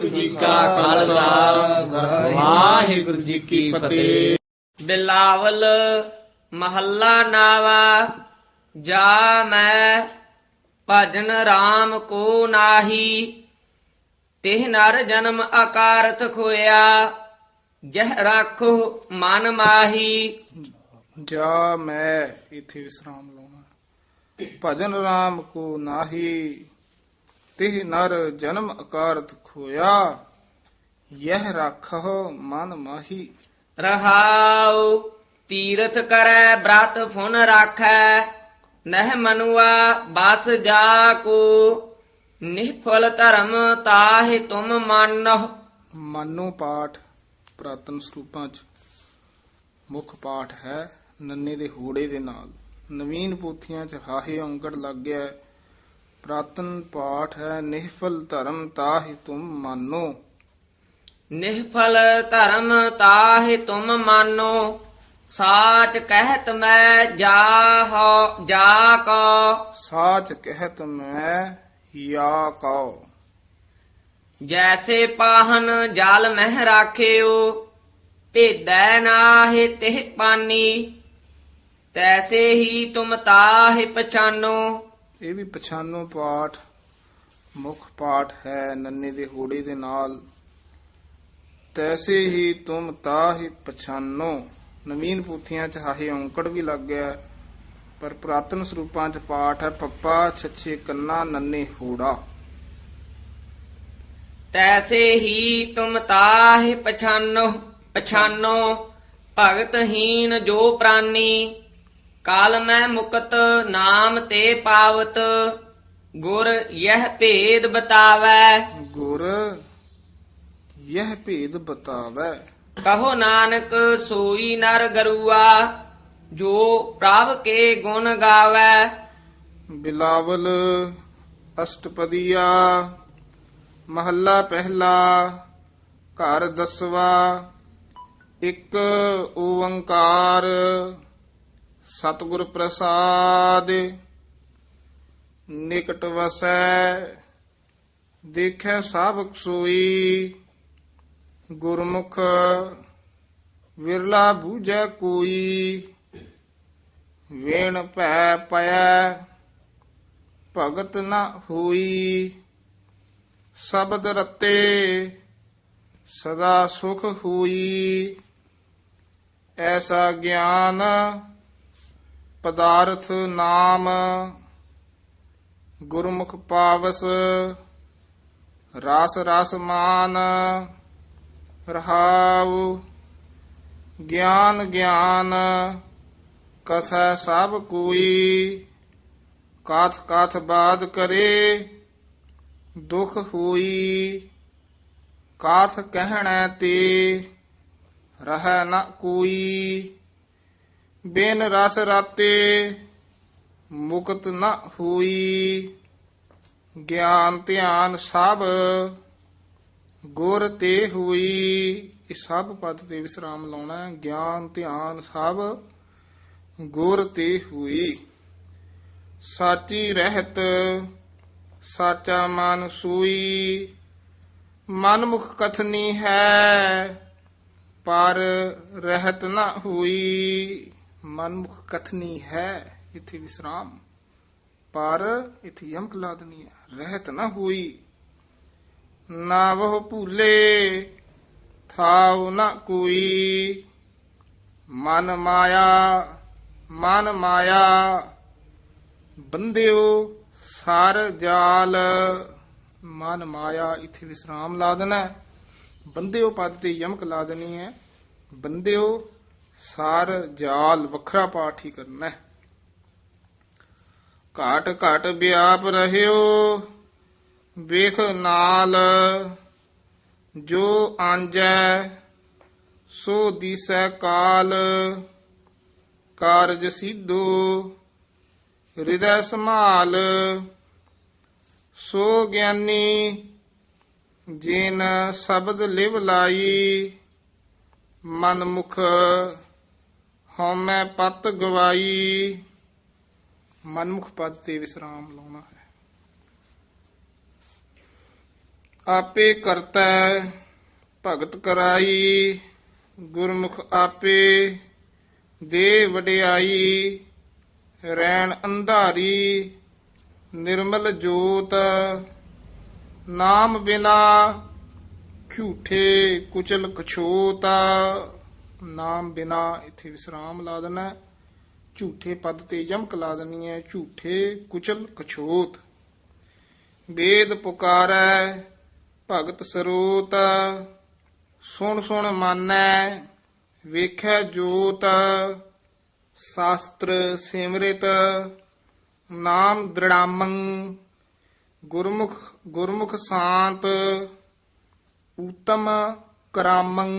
ਵਾਹਿਗੁਰੂ ਜੀ ਕਾ ਖਾਲਸਾ। ਵਾਹਿਗੁਰੂ ਜੀ ਕੀ ਫਤਿਹ। ਬਿਲਾਵਲ ਮਹੱਲਾ ਨਾਵਾ ਜਾ ਮੈਂ ਭਜਨ RAM ਕੋ ਨਾਹੀ। ਤਿਹ ਨਰ ਜਨਮ ਆਕਾਰਤ ਖੋਇਆ ਜਹ ਰੱਖੋ ਮਨ ਮਾਹੀ। ਜਾ ਮੈਂ ਇਥੇ ਵਿਸਰਾਮ ਲਾਉਣਾ। ਭਜਨ ਰਾਮ ਕੋ ਨਾਹੀ ਤਿਹ ਨਰ ਜਨਮ ਅਕਾਰਤ ਖੋਇਆ ਯਹ ਰੱਖੋ ਮਨ ਮਾਹੀ। ਰਹਾਉ ਤੀਰਥ ਕਰੈ ਬ੍ਰਤ ਫੁਨ ਰਾਖੈ ਨਹਿ ਮਨੁਆ ਬਸ ਜਾ ਕੋ। ਨਿਫਲ ਧਰਮ ਤਾਹਿ ਤੁਮ ਮੰਨਹੁ। ਮਾਨੋ ਪਾਠ ਪ੍ਰਾਤਨ ਸਰੂਪਾਂ ਚ ਮੁੱਖ ਪਾਠ ਹੈ ਨੰਨੇ ਦੇ ਹੂੜੇ ਦੇ ਨਾਲ। ਨਵੀਨ ਪੋਥੀਆਂ ਚ ਹਾਹੇ ਅੰਗੜ ਲੱਗ ਗਿਆ। ਪ੍ਰਾਤਨ ਪਾਠ ਹੈ ਨਿਹਫਲ ਧਰਮ ਤਾਹਿ ਤੁਮ ਮਾਨੋ। ਨਿਹਫਲ ਧਰਮ ਤਾਹਿ ਤੁਮ ਮਾਨੋ ਸਾਚ ਕਹਿਤ ਮੈਂ ਜਾ ਹੋ ਜਾ ਕੋ। ਸਾਚ ਕਹਿਤ ਮੈਂ ਯਾ ਕਉ ਜੈਸੇ ਪਾਹਨ ਜਲ ਮਹਿ ਰਾਖਿਓ ਭੇਦੈ ਨਾਹਿ ਤਿਹ ਪਾਨੀ ਤੈਸੇ ਹੀ ਤੁਮ ਤਾਹਿ ਪਛਾਨੋ। ਇਹ ਵੀ ਪਛਾਨੋ ਪਾਠ, ਮੁੱਖ ਪਾਠ ਹੈ ਨੰਨੇ ਦੇ ਹੂੜੇ ਦੇ ਨਾਲ। ਤੈਸੇ ਹੀ ਤੁਮ ਤਾਹਿ ਪਛਾਨੋ ਨਵੀਨ ਪੂਥੀਆਂ ਚ ਹਾਹੇ ਔਂਕੜ ਵੀ ਲੱਗ ਗਿਆ। ਪਰ ਪ੍ਰਾਤਨ ਸਰੂਪਾਂ ਚ ਪਾਠ ਹੈ ਪੱਪਾ, ਛੱਛੇ ਕੰਨਾ, ਨੰਨੇ ਹੂੜਾ। ਤੈਸੇ ਹੀ ਤੁਮ ਤਾਹਿ ਪਛਾਨੋ ਪਛਾਨੋ ਭਗਤਹੀਨ ਜੋ ਪ੍ਰਾਨੀ ਕਾਲ ਮੈਂ ਮੁਕਤ ਨਾਮ ਤੇ ਪਾਵਤ ਗੁਰ ਯਹ ਭੇਦ ਬਤਾਵੈ। ਗੁਰ ਯਹ ਭੇਦ ਬਤਾਵੇ। ਕਹੋ ਨਾਨਕ ਸੋਈ ਨਰ ਗਰੂਆ ਜੋ ਪ੍ਰਭ ਕੇ ਗੁਣ ਗਾਵੈ। ਬਿਲਾਵਲ ਅਸ਼ਟਪਦੀਆ ਮਹੱਲਾ ਪਹਿਲਾ ਘਰ ਦਸਵਾ ਇੱਕ ਓੰਕਾਰ। ਸਤਿਗੁਰ ਪ੍ਰਸਾਦ, ਨਿਕਟ ਵਸੈ, ਦੇਖੈ ਸਭ ਸੋਈ, ਗੁਰਮੁਖ ਵਿਰਲਾ ਬੂਝੈ ਕੋਈ, ਵੇਣ ਭੈ ਪਇਐ ਭਗਤ ਨਾ ਹੋਈ। ਸ਼ਬਦ ਰਤੇ ਸਦਾ ਸੁਖ ਹੋਈ, ਐਸਾ ਗਿਆਨ ਪਦਾਰਥ ਨਾਮ ਗੁਰਮੁਖ ਪਾਵਸ ਰਸ ਰਸ ਮਾਨ ਰਹਾਉ ਗਿਆਨ ਗਿਆਨ ਕਥਾ ਸਭ ਕੋਈ ਕਾਥ ਕਾਥ ਬਾਦ ਕਰੇ ਦੁਖ ਹੋਈ ਕਾਥ ਕਹਿਣਾ ਤੇ ਰਹਿ ਨਾ ਕੋਈ ਬਿਨ ਰਸ ਰਾਤੇ ਮੁਕਤ ਨ ਹੋਈ। ਗਿਆਨ ਧਿਆਨ ਸਭ ਗੁਰ ਤੇ ਹੋਈ। ਇਹ ਸਭ ਪਦ ਤੇ ਵਿਸਰਾਮ ਲਾਉਣਾ ਹੈ। ਗਿਆਨ ਧਿਆਨ ਸਭ ਗੁਰ ਤੇ ਹੋਈ। ਸਾਚੀ ਰਹਿਤ ਸਾਚਾ ਮਨ ਸੂਈ। ਮਨ ਮੁਖ ਕਥਨੀ ਹੈ, ਪਰ ਰਹਿਤ ਨਾ ਹੋਈ। ਮਨ ਮੁਖ ਕਥਨੀ ਹੈ, ਇਥੇ ਵਿਸਰਾਮ। ਪਰ ਇਥੇ ਯਮਕ ਲਾਦਨੀ ਹੈ, ਰਹਿਤ ਨਾ ਹੋਈ। ਨਾ ਵਹ ਭੂਲੇ, ਥਾਉ ਨਾ ਕੋਈ। ਮਨ ਮਾਇਆ ਮਨ ਮਾਇਆ। ਬੰਦਿਓ ਸਰ ਜਾਲ। ਮਨ ਮਾਇਆ ਇਥੇ ਵਿਸਰਾਮ ਲਾ ਦੇਣਾ ਹੈ। ਬੰਦਿਓ ਪਦ ਤੇ ਯਮਕ ਲਾ ਦੇਣੀ ਹੈ। ਬੰਦਿਓ ਸਾਰ ਜਾਲ ਵੱਖਰਾ ਪਾਠ ਹੀ ਕਰਨਾ ਹੈ। ਘਾਟ ਘਾਟ ਵਿਆਪ ਰਹਿਓ, ਵੇਖ ਨਾਲ ਜੋ ਆਂਜੈ, ਸੋ ਦੀਸੈ ਕਾਲ, ਕਾਰਜ ਸਿੱਧੂ, ਹਿਰਦੈ ਸੰਭਾਲ, ਸੋ ਗਿਆਨੀ ਜਿਨ ਸ਼ਬਦ ਲਿਵ ਲਾਈ ਮਨ ਮੁਖ ਹਉਮੈ ਪਤ ਗਵਾਈ। ਮਨਮੁਖ ਪਦ ਤੇ ਵਿਸਰਾਮ ਲਾਉਣਾ ਹੈ। ਆਪੇ ਕਰਤਾ, ਭਗਤ ਕਰਾਈ। ਗੁਰਮੁਖ ਆਪੇ ਦੇ ਵਡਿਆਈ। ਰੈਣ ਅੰਧਾਰੀ, ਨਿਰਮਲ ਜੋਤ। ਨਾਮ ਬਿਨਾ ਝੂਠੇ ਕੁਚਲ ਕਛੋਤਾ। ਨਾਮ ਬਿਨਾ ਇੱਥੇ ਵਿਸਰਾਮ ਲਾ ਦੇਣਾ ਝੂਠੇ ਪਦ ਤੇ ਯਮਕ ਲਾ ਦੇਣੀ ਹੈ। ਝੂਠੇ ਕੁਚਲ ਕਛੋਤ। ਵੇਦ ਪੁਕਾਰੈ, ਭਗਤ ਸਰੂਤ। ਸੁਣ ਸੁਣ ਮਾਨੈ, ਵੇਖੈ ਜੋਤ। ਸ਼ਾਸਤਰ ਸਿਮਰਿਤ, ਨਾਮ ਦ੍ਰਿੜਾਮੰ। ਗੁਰਮੁਖ ਗੁਰਮੁਖ ਸ਼ਾਂਤ ਉਤਮ ਕਰਾਮੰ।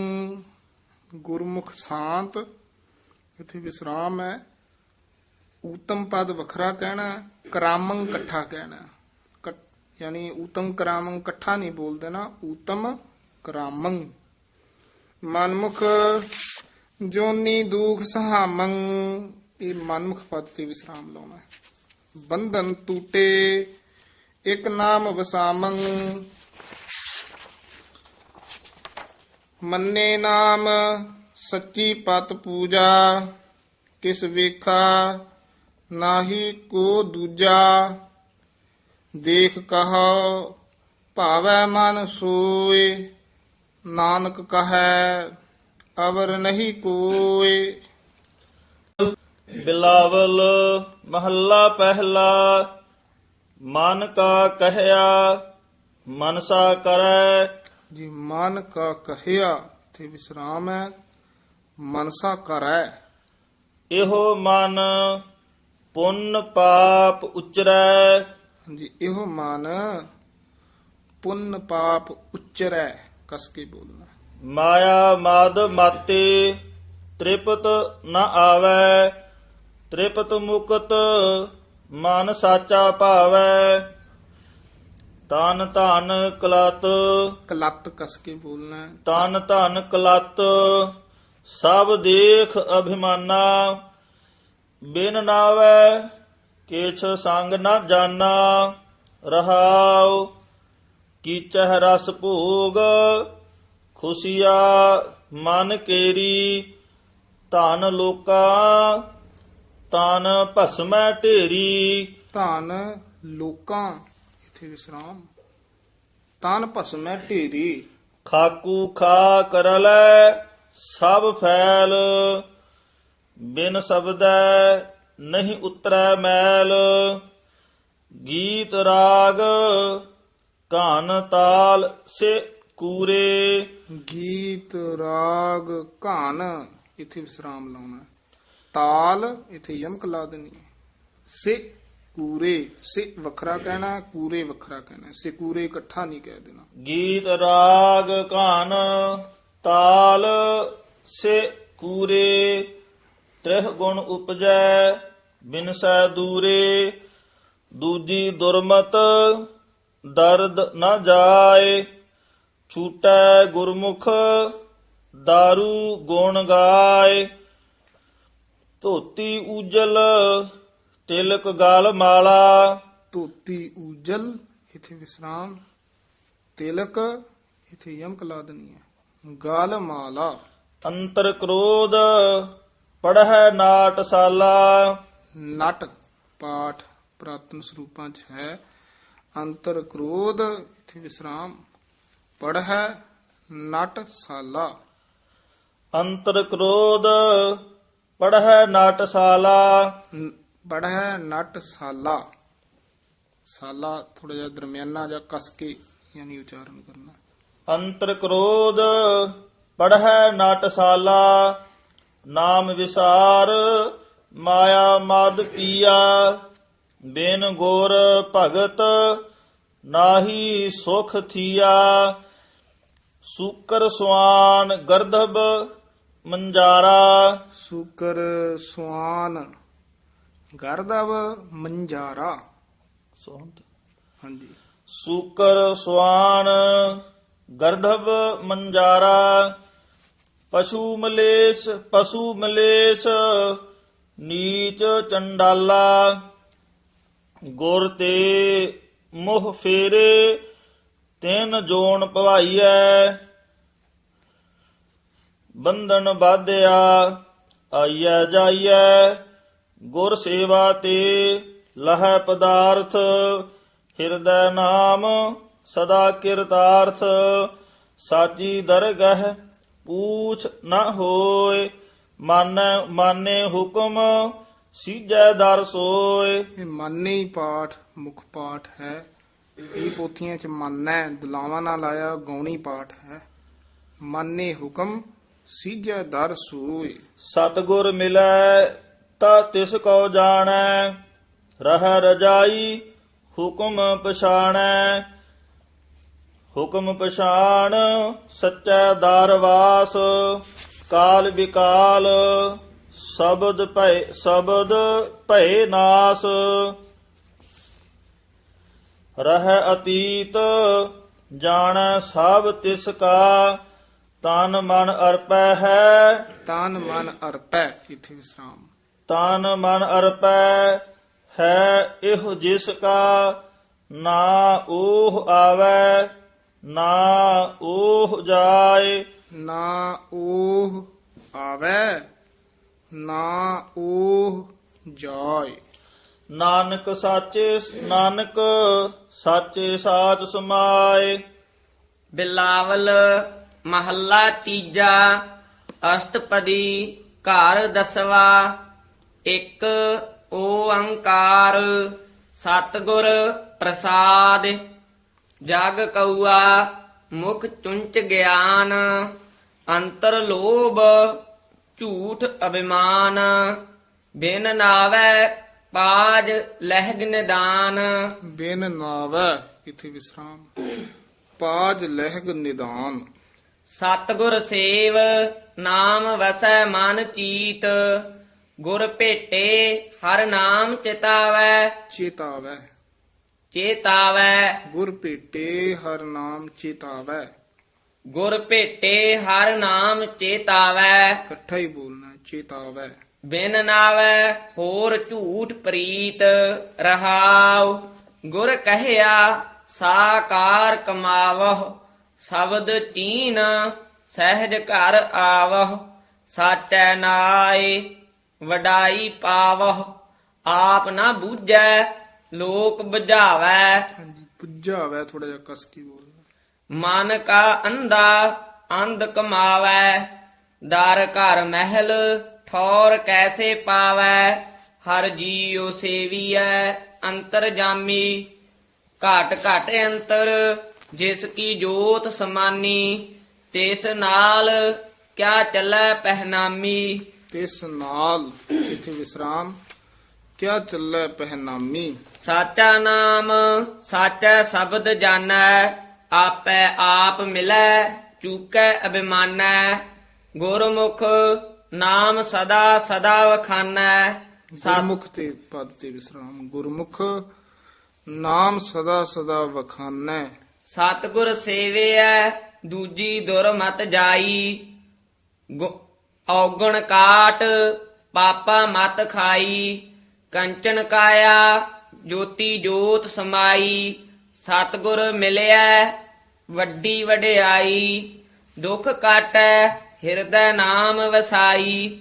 ਗੁਰਮੁਖ ਸ਼ਾਂਤ, ਇੱਥੇ ਵਿਸਰਾਮ ਹੈ। ਊਤਮ ਪਦ ਵੱਖਰਾ ਕਹਿਣਾ ਕਰਾਮੰ ਇਕੱਠਾ ਕਹਿਣਾ ਯਾਨੀ ਊਤਮ ਕਰਾਮੰ ਇਕੱਠਾ ਨਹੀਂ ਬੋਲਦੇ ਨਾ ਊਤਮ ਕਰਾਮੰ ਮਨਮੁਖ ਜੋਨੀ ਦੁਖ ਸਹਾਮੰ, ਇਹ ਮਨਮੁਖ ਪਦ ਤੇ ਵਿਸਰਾਮ ਲਾਉਣਾ ਬੰਧਨ ਟੂਟੇ, ਇੱਕ ਨਾਮ ਵਸਾਮੰ ਮੰਨੇ ਨਾਮ, ਸੱਚੀ ਪਤ ਪੂਜਾ, ਕਿਸ ਵੇਖਾ ਨਾਹੀ ਕੋ ਦੂਜਾ। ਦੇਖ ਕਹੋ, ਭਾਵੈ ਮਨ ਸੋਏ, ਨਾਨਕ ਕਹੈ, ਅਵਰ ਨਹੀਂ ਕੋਏ। ਬਿਲਾਵਲ ਮਹੱਲਾ ਪਹਿਲਾ, ਮਨ ਕਾ ਕਹਿਆ, ਮਨਸਾ ਕਰੈ ਜੀ ਮਨ ਕਾ ਕਹਿਆ ਤੇ ਵਿਸਰਾਮ ਹੈ ਮਨਸਾ ਕਰੈ ਇਹੋ ਮਨ ਪੁੰਨ ਪਾਪ ਉਚਰੈ। ਜੀ ਇਹੋ ਮਨ ਪੁੰਨ ਪਾਪ ਉਚਰੈ ਕਸ ਕੇ ਬੋਲਣਾ। ਮਾਇਆ ਮਾਦ ਮਾਤੇ ਤ੍ਰਿਪਤ ਨ ਆਵੈ। ਤ੍ਰਿਪਤ ਮੁਕਤ ਮਨ ਸਾਚਾ ਭਾਵੈ। ਤਨ ਧਨ ਕਲਤ ਕਲੱਤ ਕਸ ਕੇ ਬੋਲਣਾ ਹੈ। ਤਨ ਧਨ ਕਲਤ ਸਭ ਦੇਖ ਅਭਿਮਾਨਾ। ਬਿਨ ਨਾਵੈ ਕਿਛ ਸੰਗ ਨ ਜਾਣਾ ਰਹਾਉ ਕੀਚਹਿ ਰਸ ਭੋਗ ਖੁਸ਼ੀਆ ਮਨ ਕੇਰੀ। ਧਨ ਲੋਕਾ ਤਨ ਭਸਮੈ ਢੇਰੀ। ਧਨ ਲੋਕਾਂ ਇਥੇ ਵਿਸਰਾਮ। ਤਨ ਭਸਮੈ ਢੇਰੀ। ਖਾਕੂ ਖਾ ਕਰਲੈ ਸਭ ਫੈਲ। ਬਿਨ ਸ਼ਬਦੈ ਨਹੀਂ ਉਤਰੈ ਮੈਲ। ਗੀਤ ਰਾਗ ਕਾਨ ਤਾਲ ਸੇ ਕੂਰੇ। ਗੀਤ ਰਾਗ ਘਾਨ ਇਥੇ ਵਿਸਰਾਮ ਲਾਉਣਾ। ਤਾਲ ਇਥੇ ਯਮਕ ਲਾ ਦੇਣੀ ਸੇ ਕੂਰੇ, ਸੇ ਵੱਖਰਾ ਕਹਿਣਾ, ਕੂਰੇ ਵੱਖਰਾ ਕਹਿਣਾ, ਸੇ ਕੂਰੇ ਇਕੱਠਾ ਨਹੀਂ ਕਹਿ ਦੇਣਾ। ਗੀਤ ਰਾਗ ਕਾਨ ਤਾਲ, ਸੇ ਕੂਰੇ, ਤ੍ਰਿਹ ਗੁਣ ਉਪਜੈ ਬਿਨਸੈ ਦੂਰੇ, ਦੂਜੀ ਦੁਰਮਤ, ਦਰਦ ਨਾ ਜਾਏ, ਛੂਟੈ ਗੁਰਮੁਖ दारू ਗੁਣ ਗਾਏ, ਧੋਤੀ ਉਜਲ ਤਿਲਕ ਗਲ ਮਾਲਾ। ਧੋਤੀ ਉਜਲ ਇਥੇ ਵਿਸਰਾਮ। ਤਿਲਕ ਇਥੇ ਯਮਕ ਲਾ ਦੇਣੀ ਹੈ। ਗਾਲ ਮਾਲਾ। ਅੰਤਰ ਕ੍ਰੋਧ ਪੜਹਿ ਨਾਟਸਾਲਾ ਨਟ ਪਾਠ ਪ੍ਰਾਤਨ ਸਰੂਪਾਂ ਚ ਹੈ। ਅੰਤਰ ਕ੍ਰੋਧ ਇਥੇ ਵਿਸਰਾਮ। ਪੜ ਹੈ ਨਟ ਸਾਲਾ। ਅੰਤਰ ਕ੍ਰੋਧ ਪੜਹਿ ਨਾਟਸਾਲਾ ਪੜ ਹੈ ਨਟ ਸਾਲਾ। ਸਾਲਾ ਥੋੜਾ ਜਿਹਾ ਦਰਮਿਆਨਾ ਜਾਂ ਕਸ ਕੇ ਯਾਨੀ ਉਚਾਰਨ ਕਰਨਾ। ਅੰਤਰ ਕ੍ਰੋਧ ਪੜਹਿ ਨਾਟਸਾਲਾ ਨਾਮ ਵਿਸਾਰ ਮਾਇਆ ਮਦ ਪੀਆ ਬਿਨ ਗੁਰ ਭਗਤ ਨਾਹੀ ਸੁਖ ਥੀਆ ਸੂਕਰ ਸੁਆਨ ਗਰਧਬ ਮੰਜਾਰਾ। ਸੂਕਰ ਸੁਆਨ ਗਰਦਵ ਮੰਜਾਰਾ। ਹਾਂਜੀ। ਸੂਕਰ ਸੁਆਨ ਗਰਧਬ ਮੰਜਾਰਾ ਪਸ਼ੂ ਮਲੇਛ ਪਸ਼ੂ ਮਲੇਛ ਨੀਚ ਚੰਡਾਲਾ ਗੁਰ ਤੇ ਮੋਹ ਫੇਰੇ ਤਿੰਨ ਜੋਨ ਪਵਾਈਐ ਬੰਧਨ ਬਾਧਿਆ ਆਈਐ ਜਾਈਐ ਗੁਰ ਸੇਵਾ ਤੇ ਲਹੈ ਪਦਾਰਥ ਹਿਰਦੈ ਨਾਮ ਸਦਾ ਕਿਰਤਾਰਥ ਸਾਚੀ ਦਰਗਹ ਪੂਛ ਨ ਹੋਏ ਮਾਨੈ ਮਾਨੇ ਹੁਕਮ ਸੀਜੈ ਦਰ ਸੋਏ। ਇਹ ਮਾਨੇ ਹੀ ਪਾਠ ਮੁੱਖ ਪਾਠ ਹੈ। ਇਹ ਪੋਥੀਆਂ ਚ ਮਾਨੈ ਦੁਲਾਵਾਂ ਨਾਲ ਆਇਆ ਗੌਣੀ ਪਾਠ ਹੈ। ਮਾਨੇ ਹੁਕਮ ਸੀਜੈ ਦਰ ਸੂਏ। ਸਤਗੁਰ ਮਿਲੈ ਤਾ ਤਿਸ ਕੋ ਜਾਣੈ, ਰਹਿ ਰਜਾਈ ਹੁਕਮ ਪਛਾਣੈ। ਹੁਕਮ ਪਛਾਣ, ਸੱਚੈ ਦਰਵਾਸ ਕਾਲ ਵਿਕਾਲ, ਸ਼ਬਦ ਭੈ ਸ਼ਬਦ ਭੈ ਨਾਸ। ਰਹਿ ਅਤੀਤ, ਜਾਣ ਸਭ ਤਿਸ ਕਾ, ਤਨ ਮਨ ਅਰਪੈ ਹੈ। ਤਨ ਮਨ ਅਰਪੈ, ਇਥੇ ਵਿਸਰਾਮ। ਤਨ ਮਨ ਅਰਪੈ ਹੈ ਇਹੋ ਜਿਸ ਕਾ ਨਾ ਉਹ ਆਵੈ ਨਾ ਉਹ ਜਾਏ। ਨਾ ਉਹ ਆਵੈ ਨਾ ਉਹ ਜਾਏ। ਨਾਨਕ ਸਾਚੇ ਨਾਨਕ ਸਾਚੇ ਸਾਚ ਸਮਾਏ। ਬਿਲਾਵਲ ਮਹੱਲਾ ਤੀਜਾ ਅਸ਼ਟਪਦੀ ਘਰ ਦਸਵਾ। ਇੱਕ ਓੰਕਾਰ ਸਤਿਗੁਰ ਪ੍ਰਸਾਦ ਜਗ ਕਉਆ ਮੁਖ ਚੁੰਚ ਗਿਆਨ ਅੰਤਰ ਲੋਭ ਝੂਠ ਅਭਿਮਾਨ ਬਿਨ ਨਾਵੈ ਪਾਜ ਲਹਿਗ ਨਿਦਾਨ। ਬਿਨ ਨਾਵੈ ਇਥੇ ਵਿਸਰਾਮ। ਪਾਜ ਲਹਿਗ ਨਿਦਾਨ। ਸਤਿਗੁਰ ਸੇਵ ਨਾਮ ਵਸੈ ਮਨ ਚੀਤ ਗੁਰ ਭੇਟੇ ਹਰ ਨਾਮ ਚਿਤਾਵੈ। ਚੇਤਾਵੈ। ਚੇਤਾਵੈ। ਗੁਰ ਭੇਟੇ ਹਰ ਨਾਮ ਚੇਤਾਵੈ। ਗੁਰ ਭੇਟੇ ਹਰ ਨਾਮ ਚੇਤਾਵੈ। ਇਕੱਠਾ ਹੀ ਬੋਲਣਾ ਚੇਤਾਵੈ। ਬਿਨ ਨਾਵੈ ਹੋਰ ਝੂਠ ਪ੍ਰੀਤ ਰਹਾਉ। ਗੁਰ ਕਹਿਆ ਸਾਕਾਰ ਕਮਾਵਹ। ਸ਼ਬਦ ਚੀਨ ਸਹਿਜ ਘਰ ਆਵਹ। ਸਾਚੈ ਨਾਏ ਵਡਾਈ ਪਾਵਹ ਆਪ ਨਾ ਬੂਝੈ ਲੋਕ ਬੁਝਾਵੈ। ਹਾਂਜੀ ਪੁੱਜਾ ਹੋਵੇ ਥੋੜਾ ਜਿਹਾ ਕਸ ਕੇ ਬੋਲਣਾ ਮਨ ਕਾ ਅੰਧਾ ਅੰਧ ਕਮਾਵੈ। ਦਰ ਘਰ ਮਹਿਲ ਠੌਰ ਕੈਸੇ ਪਾਵੈ। ਹਰ ਜੀਉ ਸੇਵੀਐ ਅੰਤਰ ਜਾਮੀ। ਘਟ ਘਟ ਅੰਤਰ ਜਿਸ ਕੀ ਜੋਤ ਸਮਾਨੀ ਤਿਸ ਨਾਲ ਕਿਆ ਚੱਲੈ ਪਹਿਨਾਮੀ। ਤਿਸ ਨਾਲ ਇਥੇ ਵਿਸਰਾਮ? ਕਿਆ ਚੱਲੈ ਪਹਿਨਾਮੀ? ਸਾਚਾ ਨਾਮ ਸਾਚਾ ਸ਼ਬਦ ਜਾਣੈ ਆਪੈ ਆਪ ਮਿਲੈ ਚੂਕੈ ਅਭਿਮਾਨੈ। ਗੁਰਮੁਖ ਨਾਮ ਸਦਾ ਸਦਾ ਵਖਾਨੈ। ਗੁਰਮੁਖ ਤੇ ਪਦ ਤੇ ਵਿਸਰਾਮ। ਗੁਰਮੁਖ ਨਾਮ ਸਦਾ ਸਦਾ ਵਖਾਨੈ। ਸਤਿਗੁਰ ਸੇਵਿਐ ਦੂਜੀ ਦੁਰ ਮਤ ਜਾਈ। ਗੁ- ਔਗਣ ਕਾਟ, ਪਾਪਾ ਮਤ ਖਾਈ, ਕੰਚਨ ਕਾਇਆ, ਜੋਤੀ ਜੋਤ ਸਮਾਈ, ਸਤਿਗੁਰ ਮਿਲਿਆ ਵੱਡੀ ਵਡਿਆਈ, ਦੁੱਖ ਕਾਟੈ, ਹਿਰਦੈ ਨਾਮ ਵਸਾਈ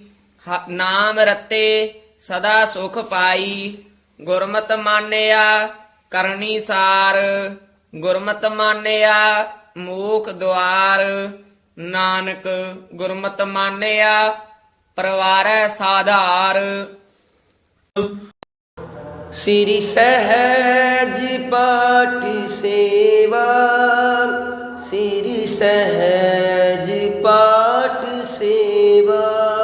ਨਾਮ ਰਤੇ, ਸਦਾ ਸੁਖ ਪਾਈ, ਗੁਰਮਤ ਮਾਨਿਆ, ਕਰਨੀ ਸਾਰ, ਗੁਰਮਤ ਮਾਨਿਆ, ਮੂਖ ਦੁਆਰ ਨਾਨਕ ਗੁਰਮਤਿ ਮਾਨਿਆ ਪਰਵਾਰੈ ਸਾਧਾਰ। ਸ੍ਰੀ ਸਹਿਜ ਪਾਠ ਸੇਵਾ ਸ੍ਰੀ ਸਹਿਜ ਪਾਠ ਸੇਵਾ।